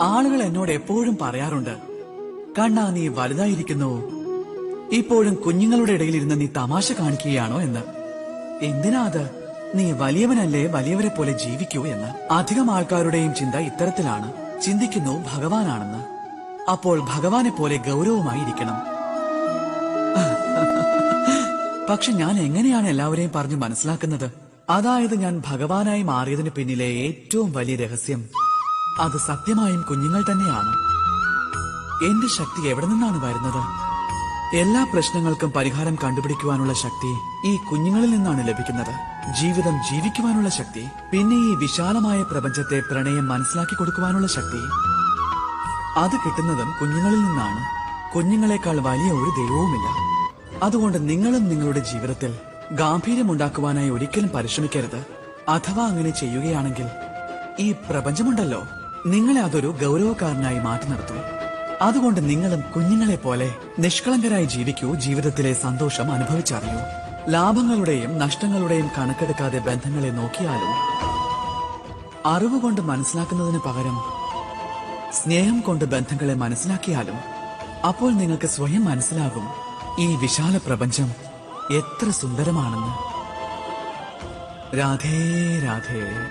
ആളുകൾ എന്നോട് എപ്പോഴും പറയാറുണ്ട് കണ്ണാ നീ വലുതായിരിക്കുന്നു. ഇപ്പോഴും കുഞ്ഞുങ്ങളുടെ ഇടയിൽ ഇരുന്ന് നീ തമാശ കാണിക്കുകയാണോ എന്ന്. എന്തിനാ അത്? നീ വലിയവനല്ലേ വലിയവരെ പോലെ ജീവിക്കൂ എന്ന്. അധികം ആൾക്കാരുടെയും ചിന്ത ഇത്തരത്തിലാണ്. ചിന്തിക്കുന്നു ഭഗവാനാണെന്ന്. അപ്പോൾ ഭഗവാനെ പോലെ ഗൗരവമായിരിക്കണം. പക്ഷെ ഞാൻ എങ്ങനെയാണ് എല്ലാവരെയും പറഞ്ഞു മനസ്സിലാക്കുന്നത്? അതായത് ഞാൻ ഭഗവാനായി മാറിയതിന് പിന്നിലെ ഏറ്റവും വലിയ രഹസ്യം അത് സത്യമായും കുഞ്ഞുങ്ങൾ തന്നെയാണ്. എന്റെ ശക്തി എവിടെ നിന്നാണ് വരുന്നത്? എല്ലാ പ്രശ്നങ്ങൾക്കും പരിഹാരം കണ്ടുപിടിക്കുവാനുള്ള ശക്തി ഈ കുഞ്ഞുങ്ങളിൽ നിന്നാണ് ലഭിക്കുന്നത്. ജീവിതം ജീവിക്കുവാനുള്ള ശക്തി പിന്നെ ഈ വിശാലമായ പ്രപഞ്ചത്തെ പ്രണയം മനസ്സിലാക്കി കൊടുക്കുവാനുള്ള ശക്തി. അത് കിട്ടുന്നതും കുഞ്ഞുങ്ങളിൽ നിന്നാണ്. കുഞ്ഞുങ്ങളെക്കാൾ വലിയ ഒരു ദൈവവുമില്ല. അതുകൊണ്ട് നിങ്ങളും നിങ്ങളുടെ ജീവിതത്തിൽ ഗാംഭീര്യം ഉണ്ടാക്കുവാനായി ഒരിക്കലും പരിശ്രമിക്കരുത്. അഥവാ അങ്ങനെ ചെയ്യുകയാണെങ്കിൽ ഈ പ്രപഞ്ചമുണ്ടല്ലോ. നിങ്ങളെ അതൊരു ഗൗരവക്കാരനായി മാറ്റി നിർത്തും അതുകൊണ്ട് നിങ്ങളും കുഞ്ഞുങ്ങളെ പോലെ നിഷ്കളങ്കരായി ജീവിക്കൂ ജീവിതത്തിലെ സന്തോഷം അനുഭവിച്ചറിയൂ. ലാഭങ്ങളുടെയും നഷ്ടങ്ങളുടെയും കണക്കെടുക്കാതെ ബന്ധങ്ങളെ നോക്കിയാലും അറിവുകൊണ്ട് മനസ്സിലാക്കുന്നതിന് പകരം സ്നേഹം കൊണ്ട് ബന്ധങ്ങളെ മനസ്സിലാക്കിയാലും അപ്പോൾ നിങ്ങൾക്ക് സ്വയം മനസ്സിലാകും ഈ വിശാല പ്രപഞ്ചം എത്ര സുന്ദരമാണെന്ന്. രാധേ രാധേ.